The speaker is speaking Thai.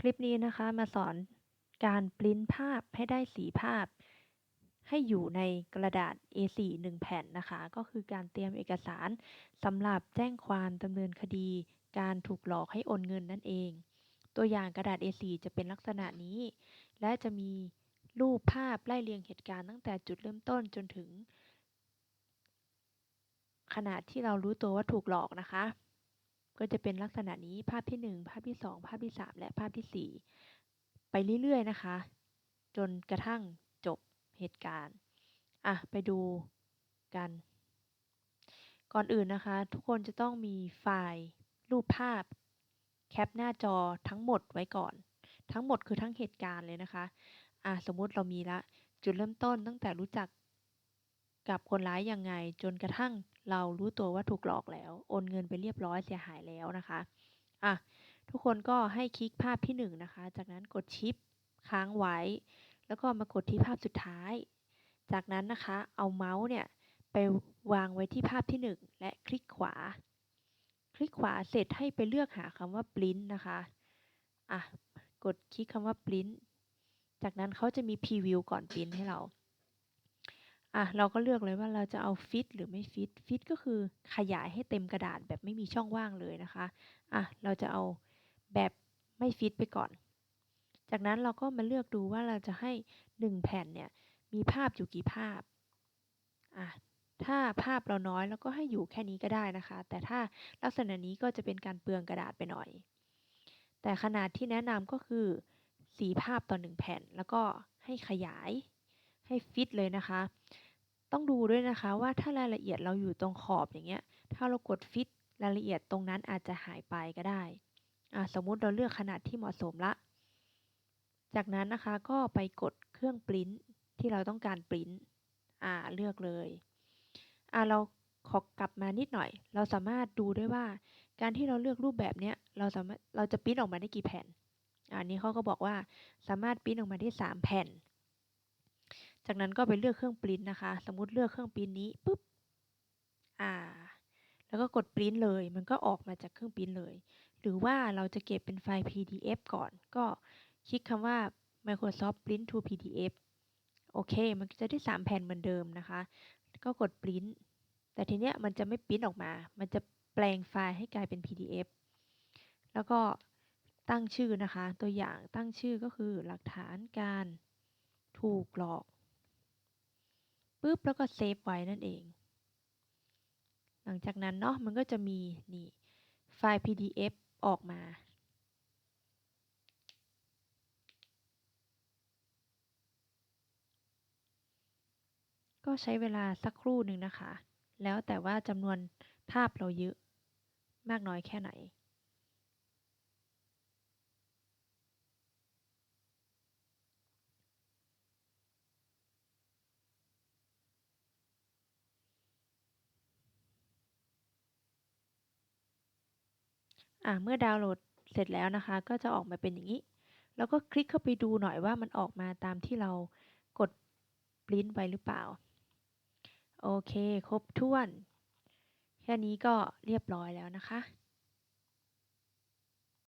คลิปนี้นะคะมาสอนการปริ้นภาพให้ได้สีภาพ ให้อยู่ในกระดาษ A4 1 แผ่นนะคะ ก็คือการเตรียมเอกสารสำหรับแจ้งความดำเนินคดี การถูกหลอกให้โอนเงินนั่นเอง ตัวอย่างกระดาษ A4 จะเป็นลักษณะนี้ และจะมีรูปภาพไล่เรียงเหตุการณ์ตั้งแต่จุดเริ่มต้นจนถึง ขณะที่เรารู้ตัวว่าถูกหลอกนะคะ ก็จะเป็นลักษณะนี้ภาพที่ 1 ภาพที่ 2 ภาพที่ 3 และภาพที่ 4 ไปเรื่อยๆนะคะ จนกระทั่งจบเหตุการณ์อะไปดูกัน ก่อนอื่นนะคะ ทุกคนจะต้องมีไฟล์รูปภาพ แคปหน้าจอทั้งหมดไว้ก่อน ทั้งหมดคือทั้งเหตุการณ์เลยนะคะอะสมมุติเรามีละจุดเริ่มต้นตั้งแต่รู้จักกับคนร้ายยังไงจนกระทั่ง เรารู้ตัวว่าถูกหลอกแล้ว โอนเงินไปเรียบร้อยเสียหายแล้วนะคะ อะ ทุกคนก็ให้คลิกภาพที่1นนะคะ จากนั้นกดชิปค้างไว้ แล้วก็มากดที่ภาพสุดท้าย จากนั้นนะคะ เอาเมาส์เนี่ยไปวางไว้ที่ภาพที่ 1 และคลิกขวา คลิกขวาเสร็จให้ไปเลือกหาคำว่า print นะคะ อะ กดคลิกคำว่า print จากนั้นเขาจะมีพรีวิวก่อนปริ้นให้เรา อะ เราก็เลือกเลยว่าเราจะเอาฟิตหรือไม่ฟิต ฟิตก็คือขยายให้เต็มกระดาษแบบไม่มีช่องว่างเลยนะคะ อะ เราจะเอาแบบไม่ฟิตไปก่อน จากนั้นเราก็มาเลือกดูว่าเราจะให้ 1 แผ่นเนี่ย มีภาพอยู่กี่ภาพ อะ ถ้าภาพเราน้อยเราก็ให้อยู่แค่นี้ก็ได้นะคะ แต่ถ้าลักษณะนี้ก็จะเป็นการเปลืองกระดาษไปหน่อย แต่ขนาดที่แนะนำก็คือสีภาพต่อ 1 แผ่น แล้วก็ให้ขยายให้ฟิตเลยนะคะ ต้องดูด้วยนะคะว่าถ้ารายละเอียดเราอยู่ตรงขอบอย่างเงี้ย ถ้าเรากดฟิตรายละเอียดตรงนั้นอาจจะหายไปก็ได้ สมมุติเราเลือกขนาดที่เหมาะสมละ จากนั้นนะคะก็ไปกดเครื่องปริ้นที่เราต้องการปริ้นอ่าเลือกเลยอ่าเราขอกลับมานิดหน่อย เราสามารถดูได้ว่า การที่เราเลือกรูปแบบเนี้ยเราสามารถเราจะปริ้นออกมาได้กี่แผ่นอันนี้เขาก็บอกว่าสามารถปริ้นออกมาได้ 3 แผ่น จากนั้นก็ไปเลือกเครื่องปริ้นนะคะ สมมุติเลือกเครื่องปริ้นนี้ปุ๊บ อ่า แล้วก็กดปริ้นเลย มันก็ออกมาจากเครื่องปริ้นเลย หรือว่าเราจะเก็บเป็นไฟล์ PDF ก่อน ก็คลิกคำว่า Microsoft Print to PDF โอเค มันจะได้ 3 แผ่นเหมือนเดิมนะคะ ก็กดปริ้น แต่ทีเนี้ยมันจะไม่ปริ้นออกมา มันจะแปลงไฟล์ให้กลายเป็น PDF แล้วก็ตั้งชื่อนะคะ ตัวอย่างตั้งชื่อก็คือหลักฐานการถูกหลอก ปุ๊บแล้วก็เซฟไว้นั่นเอง หลังจากนั้นเนาะมันก็จะมีนี่ไฟล์ PDF ออกมา ก็ใช้เวลาสักครู่หนึ่งนะคะ แล้วแต่ว่าจำนวนภาพเราเยอะมากน้อยแค่ไหน อ่าเมื่อดาวน์โหลดเสร็จแล้วนะคะ ก็จะออกมาเป็นอย่างนี้ แล้วก็คลิกเข้าไปดูหน่อยว่ามันออกมาตามที่เรากดปริ้นไว้หรือเปล่า โอเค ครบถ้วน แค่นี้ก็เรียบร้อยแล้วนะคะ